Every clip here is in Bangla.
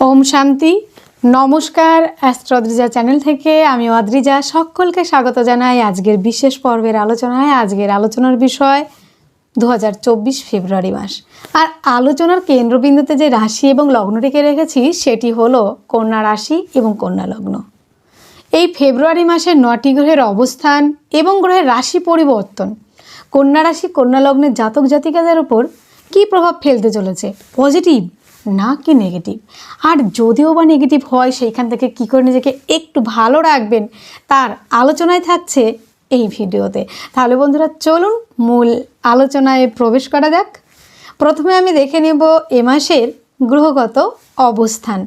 ওম শান্তি। নমস্কার অ্যাস্ট্রদ্রিজা চ্যানেল থেকে, আমি অদ্রিজা। সকলকে স্বাগত জানাই আজকের বিশেষ পর্বের আলোচনায়, আজকের আলোচনার বিষয় দু হাজার চব্বিশ ফেব্রুয়ারি মাস। আর আলোচনার কেন্দ্রবিন্দুতে যে রাশি এবং লগ্নটিকে রেখেছি, সেটি হলো কন্যা রাশি এবং কন্যা লগ্ন। এই ফেব্রুয়ারি মাসে নটি গ্রহের অবস্থান এবং গ্রহের রাশি পরিবর্তন। কন্যা রাশি, কন্যা লগ্নের জাতক জাতিকাদের উপর কী প্রভাব ফেলতে চলেছে? পজিটিভ না কি নেগেটিভ আর যদিও বা নেগেটিভ হয়, সেইখান থেকে কী করে নিজেকে একটু ভালো রাখবেন? তার আলোচনায় থাকছে এই ভিডিওতে। তাহলে বন্ধুরা, চলুন মূল আলোচনায় প্রবেশ করা যাক। প্রথমে আমি দেখে নেব এ মাসের গ্রহগত অবস্থান।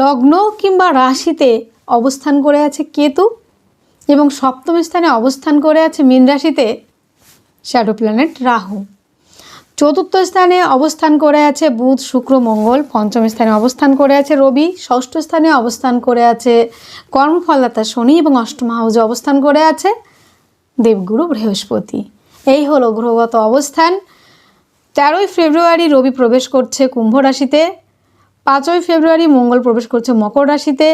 লগ্ন কিংবা রাশিতে অবস্থান করে আছে কেতু এবং সপ্তম স্থানে অবস্থান করে আছে মীন রাশিতে শ্যাডো প্ল্যানেট রাহু। চতুর্থ স্থানে অবস্থান করে আছে বুধ, শুক্র, মঙ্গল। পঞ্চম স্থানে অবস্থান করে আছে রবি। ষষ্ঠ স্থানে অবস্থান করে আছে কর্মফলদাতা শনি এবং অষ্টম হাউজে অবস্থান করে আছে দেবগুরু বৃহস্পতি। এই হলো গ্রহগত অবস্থান। তেরোই ফেব্রুয়ারি রবি প্রবেশ করছে কুম্ভ রাশিতে। পাঁচই ফেব্রুয়ারি মঙ্গল প্রবেশ করছে মকর রাশিতে।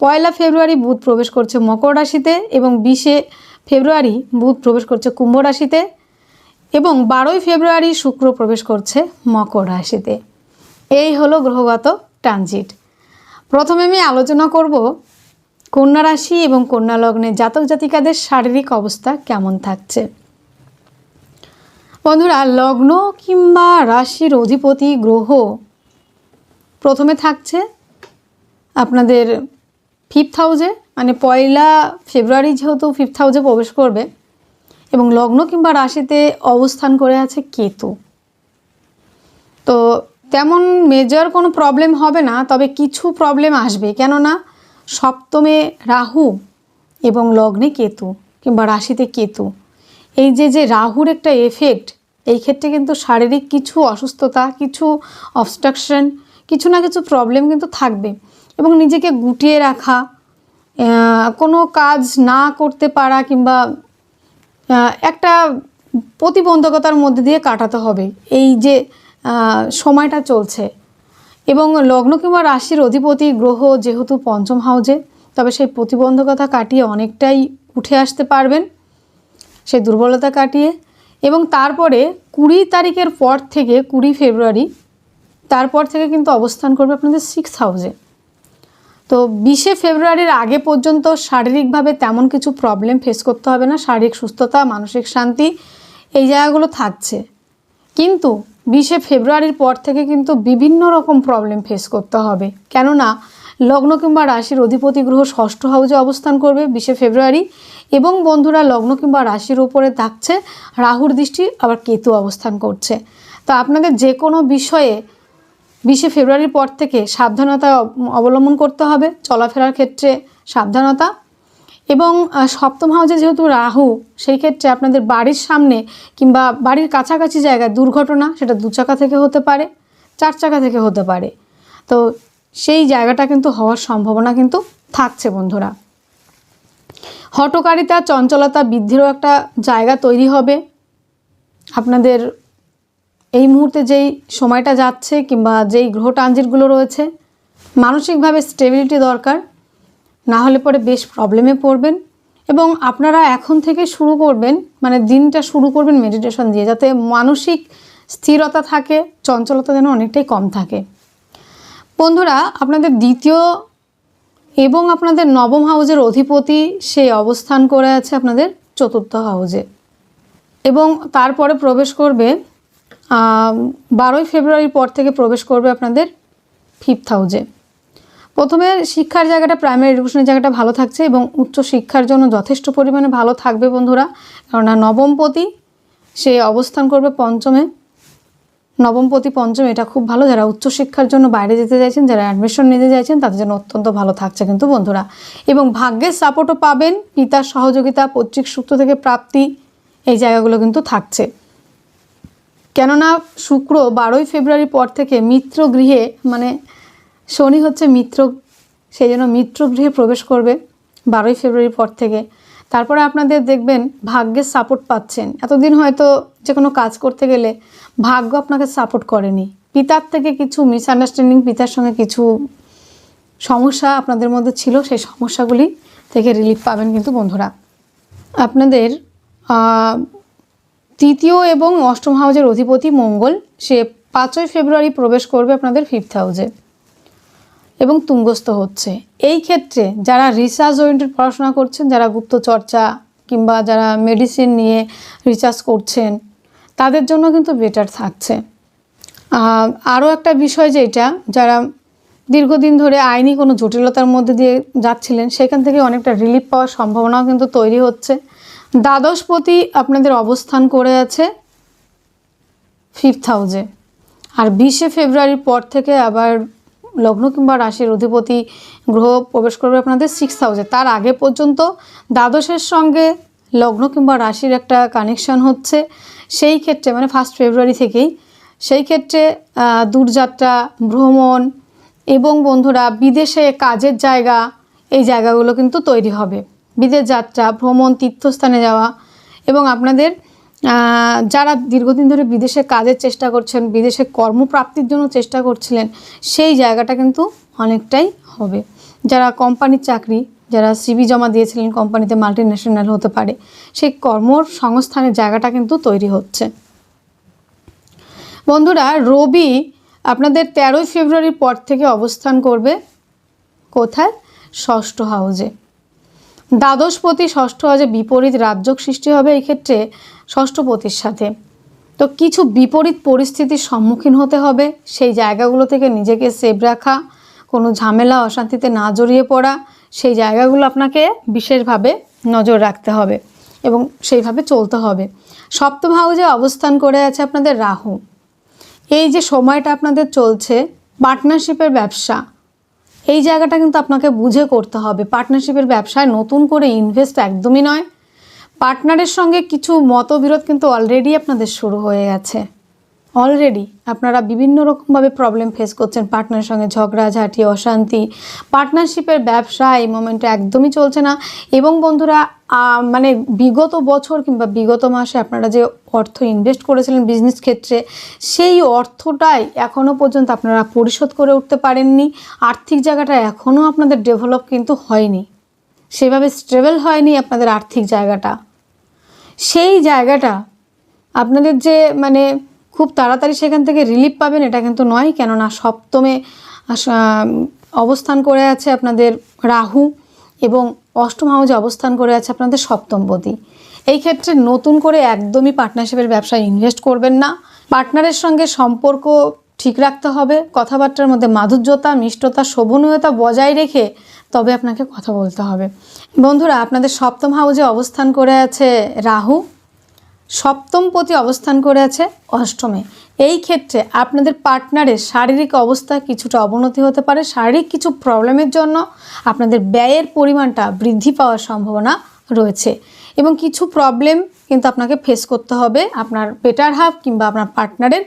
পয়লা ফেব্রুয়ারি বুধ প্রবেশ করছে মকর রাশিতে এবং বিশে ফেব্রুয়ারি বুধ প্রবেশ করছে কুম্ভ রাশিতে। এবং বারোই ফেব্রুয়ারি শুক্র প্রবেশ করছে মকর রাশিতে। এই হলো গ্রহগত ট্রানজিট। প্রথমে আমি আলোচনা করব কন্যা রাশি এবং কন্যা লগ্নে জাতক জাতিকাদের শারীরিক অবস্থা কেমন থাকছে। বন্ধুরা, লগ্ন কিংবা রাশির অধিপতি গ্রহ প্রথমে থাকছে আপনাদের ফিফথ হাউজে মানে পয়লা ফেব্রুয়ারি যেহেতু ফিফথ হাউজে প্রবেশ করবে এবং লগ্ন কিংবা রাশিতে অবস্থান করে আছে কেতু। তো তেমন মেজর কোনো প্রবলেম হবে না, তবে কিছু প্রবলেম আসবে। কেননা সপ্তমে রাহু এবং লগ্নে কেতু কিংবা রাশিতে কেতু। এই যে যে রাহুর একটা এফেক্ট এই ক্ষেত্রে কিন্তু শারীরিক কিছু অসুস্থতা, কিছু অবস্ট্রাকশন কিছু না কিছু প্রবলেম কিন্তু থাকবে। এবং নিজেকে গুটিয়ে রাখা কোনো কাজ না করতে পারা কিংবা একটা প্রতিবন্ধকতার মধ্যে দিয়ে কাটাতে হবে। এই যে সময়টা চলছে। এবং লগ্ন কিংবা রাশির অধিপতি গ্রহ যেহেতু পঞ্চম হাউজে, তবে সেই প্রতিবন্ধকতা কাটিয়ে অনেকটাই উঠে আসতে পারবেন। সেই দুর্বলতা কাটিয়ে এবং তারপরে কুড়ি তারিখের পর থেকে, কুড়ি ফেব্রুয়ারি, তারপর থেকে কিন্তু অবস্থান করবে আপনাদের সিক্স হাউজে তো বিশে ফেব্রুয়ারির আগে পর্যন্ত শারীরিকভাবে তেমন কিছু প্রবলেম ফেস করতে হবে না। শারীরিক সুস্থতা, মানসিক শান্তি এই জায়গাগুলো থাকছে। কিন্তু বিশে ফেব্রুয়ারির পর থেকে কিন্তু বিভিন্ন রকম প্রবলেম ফেস করতে হবে। কেননা লগ্ন কিংবা রাশির অধিপতি গ্রহ ষষ্ঠ হাউজে অবস্থান করবে বিশে ফেব্রুয়ারি এবং বন্ধুরা লগ্ন কিংবা রাশির উপরে থাকছে। রাহুর দৃষ্টি আবার কেতু অবস্থান করছে। তো আপনাদের যে কোনো বিষয়ে বিশে ফেব্রুয়ারির পর থেকে সাবধানতা অবলম্বন করতে হবে, চলাফেরার ক্ষেত্রে সাবধানতা। এবং সপ্তম হাউসে যেহেতু রাহু, সেই ক্ষেত্রে আপনাদের বাড়ির সামনে কিংবা বাড়ির কাছাকাছি জায়গায় দুর্ঘটনা, সেটা দু চাকা থেকে হতে পারে, চার চাকা থেকে হতে পারে। তো সেই জায়গাটা কিন্তু হওয়ার সম্ভাবনা কিন্তু থাকছে বন্ধুরা। হটকারিতা, চঞ্চলতা বৃদ্ধিরও একটা জায়গা তৈরি হবে। আপনাদের এই মুহূর্তে যেই সময়টা যাচ্ছে কিংবা যেই গ্রহ ট্রানজিটগুলো রয়েছে, মানসিকভাবে স্টেবিলিটি দরকার। না হলে পরে বেশ প্রবলেমে পড়বেন। এবং আপনারা এখন থেকে শুরু করবেন মানে দিনটা শুরু করবেন মেডিটেশন দিয়ে, যাতে মানসিক স্থিরতা থাকে, চঞ্চলতা যেন অনেকটাই কম থাকে। বন্ধুরা, আপনাদের দ্বিতীয় এবং আপনাদের নবম হাউজের অধিপতি সে অবস্থান করে আছে আপনাদের চতুর্থ হাউজে। এবং তারপরে প্রবেশ করবে বারোই ফেব্রুয়ারির পর থেকে প্রবেশ করবে আপনাদের ফিফথ হাউজে প্রথমে শিক্ষার জায়গাটা প্রাইমারি এডুকেশনের জায়গাটা ভালো থাকছে এবং উচ্চ শিক্ষার জন্য যথেষ্ট পরিমাণে ভালো থাকবে বন্ধুরা। কেননা নবমপতি সে অবস্থান করবে পঞ্চমে। নবমপতি পঞ্চম এটা খুব ভালো। যারা উচ্চশিক্ষার জন্য বাইরে যেতে চাইছেন, যারা অ্যাডমিশন নিতে চাইছেন, তাদের জন্য অত্যন্ত ভালো থাকছে কিন্তু বন্ধুরা। এবং ভাগ্যের সাপোর্টও পাবেন পিতার সহযোগিতা, পৈতৃক সূত্র থেকে প্রাপ্তি, এই জায়গাগুলো কিন্তু থাকছে। কেননা শুক্র বারোই ফেব্রুয়ারির পর থেকে মিত্র গৃহে মানে শনি হচ্ছে মিত্র, সেই জন্য মিত্র গৃহে প্রবেশ করবে বারোই ফেব্রুয়ারির পর থেকে। তারপরে আপনাদের দেখবেন ভাগ্যের সাপোর্ট পাচ্ছেন। এতদিন হয়তো যে কোনো কাজ করতে গেলে ভাগ্য আপনাকে সাপোর্ট করেনি। পিতার থেকে কিছু মিসআন্ডারস্ট্যান্ডিং পিতার সঙ্গে কিছু সমস্যা আপনাদের মধ্যে ছিল, সেই সমস্যাগুলি থেকে রিলিফ পাবেন কিন্তু বন্ধুরা। আপনাদের তৃতীয় এবং অষ্টম হাউজের অধিপতি মঙ্গল, সে পাঁচই ফেব্রুয়ারি প্রবেশ করবে আপনাদের ফিফথ হাউজে এবং তুঙ্গস্থ হচ্ছে। এই ক্ষেত্রে যারা রিসার্চ ওরিয়েন্টেড পড়াশোনা করছেন, যারা গুপ্ত চর্চা কিংবা যারা মেডিসিন নিয়ে রিসার্চ করছেন, তাদের জন্য কিন্তু বেটার থাকছে। আরও একটা বিষয় যেটা, যারা দীর্ঘদিন ধরে আইনি কোনো জটিলতার মধ্যে দিয়ে যাচ্ছিলেন, সেখান থেকে অনেকটা রিলিফ পাওয়ার সম্ভাবনাও কিন্তু তৈরি হচ্ছে। দ্বাদশপতি আপনাদের অবস্থান করে আছে ফিফথ হাউজে আর বিশে ফেব্রুয়ারির পর থেকে আবার লগ্ন কিংবা রাশির অধিপতি গ্রহ প্রবেশ করবে আপনাদের সিক্স হাউসে তার আগে পর্যন্ত দ্বাদশের সঙ্গে লগ্ন কিংবা রাশির একটা কানেকশন হচ্ছে। সেই ক্ষেত্রে মানে ফার্স্ট ফেব্রুয়ারি থেকেই, সেই ক্ষেত্রে দূরযাত্রা, ভ্রমণ এবং বন্ধুরা, বিদেশে কাজের জায়গা, এই জায়গাগুলো কিন্তু তৈরি হবে। বিদেশ যাত্রা, ভ্রমণ, তীর্থস্থানে যাওয়া এবং আপনাদের যারা দীর্ঘদিন ধরে বিদেশে কাজের চেষ্টা করছেন, বিদেশে কর্মপ্রাপ্তির জন্য চেষ্টা করছিলেন, সেই জায়গাটা কিন্তু অনেকটাই হবে। যারা কোম্পানির চাকরি, যারা সিবি জমা দিয়েছিলেন, কোম্পানিতে মাল্টি ন্যাশনাল হতে পারে, সেই কর্মসংস্থানের জায়গাটা কিন্তু তৈরি হচ্ছে। বন্ধুরা, রবি আপনাদের তেরোই ফেব্রুয়ারির পর থেকে অবস্থান করবে কোথায়? ষষ্ঠ হাউজে। দ্বাদশপতি ষষ্ঠ হাউজে বিপরীত রাজ্যক সৃষ্টি হবে এই ক্ষেত্রে ষষ্ঠপতির সাথে। তো কিছু বিপরীত পরিস্থিতির সম্মুখীন হতে হবে। সেই জায়গাগুলো থেকে নিজেকে সেভ রাখা, কোনো ঝামেলা, অশান্তিতে না জড়িয়ে পড়া, সেই জায়গাগুলো আপনাকে বিশেষভাবে নজর রাখতে হবে এবং সেইভাবে চলতে হবে। সপ্তম হাউজে অবস্থান করে আছে আপনাদের রাহু। এই যে সময়টা আপনাদের চলছে পার্টনারশিপের ব্যবসা, এই জায়গাটা কিন্তু আপনাকে বুঝে করতে হবে। পার্টনারশিপের ব্যবসায় নতুন করে ইনভেস্ট একদমই নয়। পার্টনারের সঙ্গে কিছু মতবিরোধ কিন্তু অলরেডি আপনাদের শুরু হয়ে গেছে। অলরেডি আপনারা বিভিন্ন রকমভাবে প্রবলেম ফেস করছেন। পার্টনারের সঙ্গে ঝগড়াঝাঁটি অশান্তি। পার্টনারশিপের ব্যবসা এই মোমেন্টে একদমই চলছে না। এবং বন্ধুরা মানে বিগত বছর কিংবা বিগত মাসে আপনারা যে অর্থ ইনভেস্ট করেছিলেন বিজনেস ক্ষেত্রে, সেই অর্থটাই এখনও পর্যন্ত আপনারা পরিশোধ করে উঠতে পারেননি। আর্থিক জায়গাটা এখনও আপনাদের ডেভেলপ কিন্তু হয়নি। সেভাবে স্টেবল হয়নি আপনাদের আর্থিক জায়গাটা। সেই জায়গাটা আপনাদের যে মানে খুব তাড়াতাড়ি সেখান থেকে রিলিফ পাবেন, এটা কিন্তু নয়। কেননা সপ্তমে অবস্থান করে আছে আপনাদের রাহু এবং অষ্টম হাউজে অবস্থান করে আছে আপনাদের সপ্তমপতি এই ক্ষেত্রে নতুন করে একদমই পার্টনারশিপের ব্যবসায় ইনভেস্ট করবেন না। পার্টনারের সঙ্গে সম্পর্ক ঠিক রাখতে হবে, কথাবার্তার মধ্যে মাধুর্যতা, মিষ্টতা, শোভনীয়তা বজায় রেখে তবে আপনাকে কথা বলতে হবে। বন্ধুরা, আপনাদের সপ্তম হাউজে অবস্থান করে আছে রাহু। সপ্তম পতি অবস্থান করে আছে অষ্টমে। এই ক্ষেত্রে আপনাদের পার্টনারের শারীরিক অবস্থা কিছুটা অবনতি হতে পারে। শারীরিক কিছু প্রবলেমের জন্য আপনাদের ব্যয়ের পরিমাণটা বৃদ্ধি পাওয়ার সম্ভাবনা রয়েছে এবং কিছু প্রবলেম কিন্তু আপনাকে ফেস করতে হবে আপনার বেটার হাফ কিংবা আপনার পার্টনারের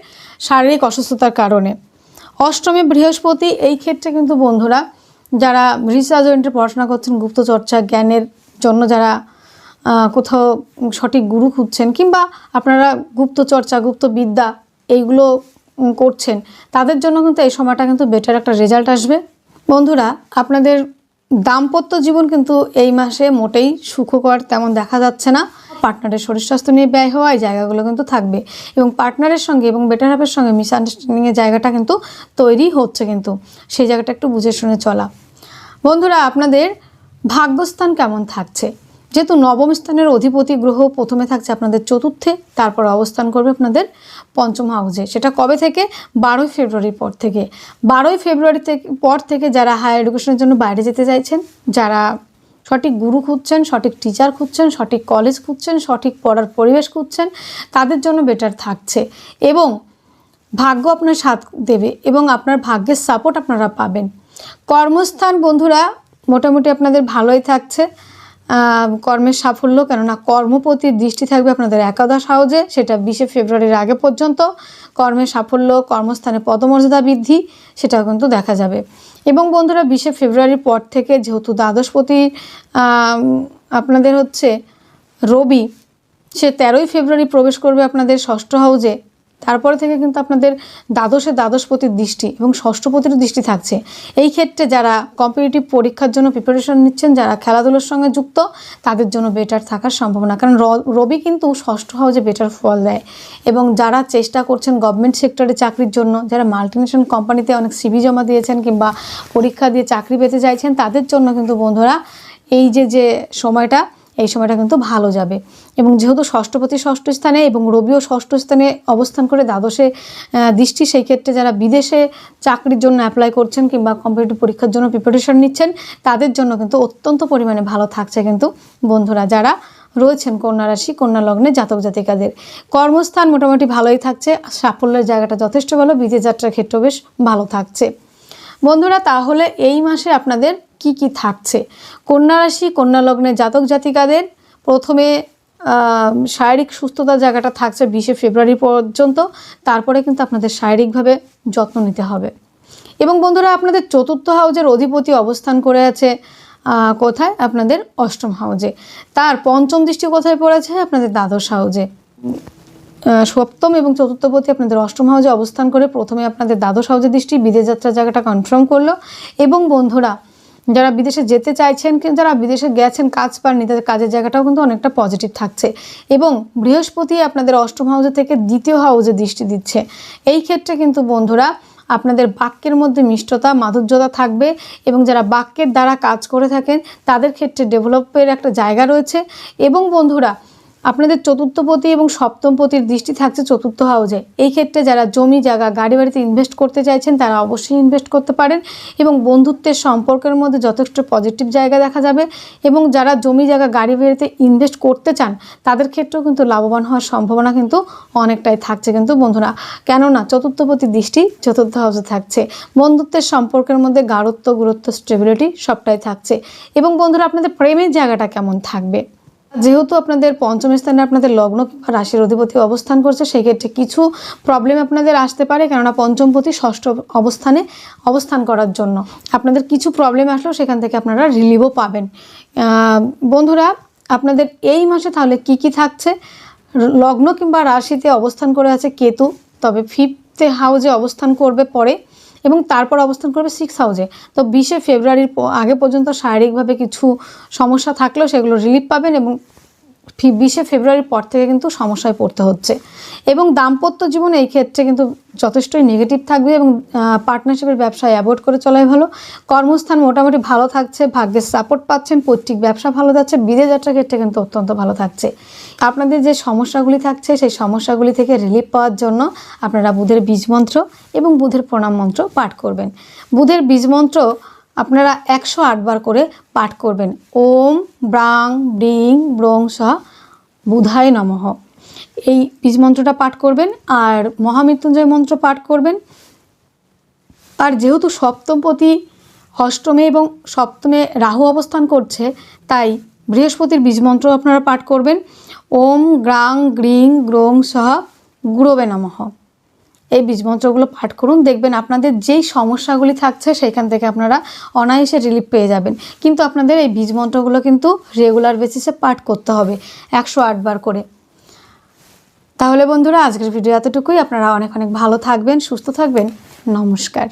শারীরিক অসুস্থতার কারণে। অষ্টমে বৃহস্পতি, এই ক্ষেত্রে কিন্তু বন্ধুরা যারা রিসার্চ পড়াশোনা করছেন গুপ্তচর্চা জ্ঞানের জন্য যারা কোথাও সঠিক গুরু খুঁজছেন কিংবা আপনারা গুপ্ত চর্চা গুপ্ত বিদ্যা এইগুলো করছেন, তাদের জন্য কিন্তু এই সময়টা কিন্তু বেটার একটা রেজাল্ট আসবে। বন্ধুরা, আপনাদের দাম্পত্য জীবন কিন্তু এই মাসে মোটেই সুখকর তেমন দেখা যাচ্ছে না। পার্টনারের শরীর স্বাস্থ্য নিয়ে ব্যয় হওয়া জায়গাগুলো কিন্তু থাকবে এবং পার্টনারের সঙ্গে এবং বেটার হাফের সঙ্গে মিসআন্ডারস্ট্যান্ডিংয়ের জায়গাটা কিন্তু তৈরি হচ্ছে কিন্তু। সেই জায়গাটা একটু বুঝে শুনে চলা। বন্ধুরা, আপনাদের ভাগ্যস্থান কেমন থাকছে? যেহেতু নবম স্থানের অধিপতি গ্রহ প্রথমে থাকছে আপনাদের চতুর্থে, তারপর অবস্থান করবে আপনাদের পঞ্চম হাউসে। সেটা কবে থেকে? বারোই ফেব্রুয়ারির পর থেকে। বারোই ফেব্রুয়ারি থেকে পর থেকে যারা হায়ার এডুকেশনের জন্য বাইরে যেতে চাইছেন, যারা সঠিক গুরু খুঁজছেন, সঠিক টিচার খুঁজছেন, সঠিক কলেজ খুঁজছেন, সঠিক পড়ার পরিবেশ খুঁজছেন, তাদের জন্য বেটার থাকছে। এবং ভাগ্য আপনার সাথ দেবে এবং আপনার ভাগ্যের সাপোর্ট আপনারা পাবেন। কর্মস্থান বন্ধুরা, মোটামুটি আপনাদের ভালোই থাকছে। কর্মের সাফল্য, কেননা কর্মপতির দৃষ্টি থাকবে আপনাদের একাদশ হাউজে, সেটা বিশে ফেব্রুয়ারির আগে পর্যন্ত। কর্মের সাফল্য, কর্মস্থানে পদমর্যাদা বৃদ্ধি সেটা কিন্তু দেখা যাবে। এবং বন্ধুরা, বিশে ফেব্রুয়ারির পর থেকে যেহেতু দ্বাদশপতি আপনাদের হচ্ছে রবি, সে তেরোই ফেব্রুয়ারি প্রবেশ করবে আপনাদের ষষ্ঠ হাউজে। তারপরে থেকে কিন্তু আপনাদের দ্বাদশে দ্বাদশপতির দৃষ্টি এবং ষষ্ঠপতির দৃষ্টি থাকছে। এই ক্ষেত্রে যারা কম্পিটিটিভ পরীক্ষার জন্য প্রিপারেশন নিচ্ছেন, যারা খেলাধুলোর সঙ্গে যুক্ত, তাদের জন্য বেটার থাকার সম্ভাবনা। কারণ রবি কিন্তু ষষ্ঠ হাউজে বেটার ফল দেয় এবং যারা চেষ্টা করছেন গভর্নমেন্ট সেক্টরে চাকরির জন্য, যারা মাল্টিনেশনাল কোম্পানিতে অনেক সিভি জমা দিয়েছেন কিংবা পরীক্ষা দিয়ে চাকরি পেতে চাইছেন, তাদের জন্য কিন্তু বন্ধুরা, এই যে যে সময়টা এই সময়টা কিন্তু ভালো যাবে। এবং যেহেতু ষষ্ঠপতি ষষ্ঠ স্থানে এবং রবিও ষষ্ঠ স্থানে অবস্থান করে দ্বাদশে দৃষ্টি, সেই ক্ষেত্রে যারা বিদেশে চাকরির জন্য অ্যাপ্লাই করছেন কিংবা কম্পিটিটিভ পরীক্ষার জন্য প্রিপারেশন নিচ্ছেন, তাদের জন্য কিন্তু অত্যন্ত পরিমাণে ভালো থাকছে কিন্তু বন্ধুরা যারা রয়েছেন কন্যা রাশি, কন্যা লগ্নে জাতক জাতিকাদের। কর্মস্থান মোটামুটি ভালোই থাকছে সাফল্যের জায়গাটা যথেষ্ট ভালো, বিদেশ যাত্রার ক্ষেত্রেও বেশ ভালো থাকছে। বন্ধুরা, তাহলে এই মাসে আপনাদের কি কি থাকছে? কন্যা রাশি, কন্যা লগ্নে জাতক জাতিকাদের প্রথমে শারীরিক সুস্থতার জায়গাটা থাকছে বিশে ফেব্রুয়ারি পর্যন্ত। তারপরে কিন্তু আপনাদের শারীরিকভাবে যত্ন নিতে হবে। এবং বন্ধুরা, আপনাদের চতুর্থ হাউজের অধিপতি অবস্থান করে আছে কোথায়? আপনাদের অষ্টম হাউজে। তার পঞ্চম দৃষ্টি কোথায় পড়েছে? আপনাদের দ্বাদশ হাউজে। সপ্তম এবং চতুর্থপতি আপনাদের অষ্টম হাউজে অবস্থান করে প্রথমে আপনাদের দ্বাদশ হাউজে দৃষ্টি বিদেশ যাত্রার জায়গাটা কনফার্ম করল। এবং বন্ধুরা যারা বিদেশে যেতে চাইছেন কিন্তু যারা বিদেশে গেছেন, কাজ পাননি, তাদের কাজের জায়গাটাও কিন্তু অনেকটা পজিটিভ থাকছে। এবং বৃহস্পতি আপনাদের অষ্টম হাউজে থেকে দ্বিতীয় হাউজে দৃষ্টি দিচ্ছে। এই ক্ষেত্রে কিন্তু বন্ধুরা, আপনাদের বাক্যের মধ্যে মিষ্টতা, মাধুর্যতা থাকবে এবং যারা বাক্যের দ্বারা কাজ করে থাকেন, তাদের ক্ষেত্রে ডেভেলপের একটা জায়গা রয়েছে। এবং বন্ধুরা আপনাদের চতুর্থপতি এবং সপ্তমপতির দৃষ্টি থাকছে চতুর্থ হাউজে। এই ক্ষেত্রে যারা জমি, জায়গা গাড়ি বাড়িতে ইনভেস্ট করতে চাইছেন, তারা অবশ্যই ইনভেস্ট করতে পারেন এবং বন্ধুত্বের সম্পর্কের মধ্যে যথেষ্ট পজিটিভ জায়গা দেখা যাবে এবং যারা জমি, জায়গা গাড়ি বাড়িতে ইনভেস্ট করতে চান, তাদের ক্ষেত্রেও কিন্তু লাভবান হওয়ার সম্ভাবনা কিন্তু অনেকটাই থাকছে কিন্তু বন্ধুরা। কেননা চতুর্থপতি দৃষ্টি চতুর্থ হাউসে থাকছে। বন্ধুত্বের সম্পর্কের মধ্যে গাঢ়ত্ব, গুরুত্ব স্টেবিলিটি সবটাই থাকছে। এবং বন্ধুরা, আপনাদের প্রেমের জায়গাটা কেমন থাকবে? যেহেতু আপনাদের পঞ্চম স্থানে আপনাদের লগ্ন কিংবা রাশির অধিপতি অবস্থান করছে, সেক্ষেত্রে কিছু প্রবলেম আপনাদের আসতে পারে, কেননা পঞ্চমপতি ষষ্ঠ অবস্থানে অবস্থান করার জন্য। আপনাদের কিছু প্রবলেম আসলেও সেখান থেকে আপনারা রিলিভও পাবেন। বন্ধুরা, আপনাদের এই মাসে তাহলে কি কি থাকছে? লগ্ন কিংবা রাশিতে অবস্থান করে আছে কেতু, তবে ফিফথে হাউজে অবস্থান করবে পরে। এবং তারপর অবস্থান করবে সিক্স হাউজে তো বিশে ফেব্রুয়ারির আগে পর্যন্ত শারীরিকভাবে কিছু সমস্যা থাকলেও সেগুলো রিলিফ পাবেন এবং বিশে ফেব্রুয়ারির পর থেকে কিন্তু সমস্যায় পড়তে হচ্ছে। এবং দাম্পত্য জীবন এই ক্ষেত্রে কিন্তু যথেষ্টই নেগেটিভ থাকবে এবং পার্টনারশিপের ব্যবসায় অ্যাভয়েড করে চলাই ভালো। কর্মস্থান মোটামুটি ভালো থাকছে, ভাগ্যের সাপোর্ট পাচ্ছেন, পৈতৃক ব্যবসা ভালো যাচ্ছে বিদেশ যাত্রার ক্ষেত্রে কিন্তু অত্যন্ত ভালো থাকছে। আপনাদের যে সমস্যাগুলি থাকছে, সেই সমস্যাগুলি থেকে রিলিফ পাওয়ার জন্য আপনারা বুধের বীজ মন্ত্র এবং বুধের প্রণাম মন্ত্র পাঠ করবেন। বুধের বীজ মন্ত্র আপনারা একশো আটবার করে পাঠ করবেন। ওম ব্রাং ব্রিং ব্রং স বুধায় নমঃ। এই বীজ মন্ত্রটা পাঠ করবেন আর মহামৃত্যুঞ্জয় মন্ত্র পাঠ করবেন। আর যেহেতু সপ্তমপতি অষ্টমে এবং সপ্তমে রাহু অবস্থান করছে, তাই বৃহস্পতির বীজমন্ত্র আপনারা পাঠ করবেন। ওম গ্রাং গ্রিং গ্রোং সহ গুরবে নমঃ। এই বীজমন্ত্রগুলো পাঠ করুন। দেখবেন আপনাদের যেই সমস্যাগুলি থাকছে, সেখান থেকে আপনারা অনায়াসে রিলিফ পেয়ে যাবেন। কিন্তু আপনাদের এই বীজমন্ত্রগুলো কিন্তু রেগুলার বেসিসে পাঠ করতে হবে, একশো আটবার করে। তাহলে বন্ধুরা, আজকের ভিডিও এতটুকুই। আপনারা অনেক অনেক ভালো থাকবেন, সুস্থ থাকবেন। নমস্কার।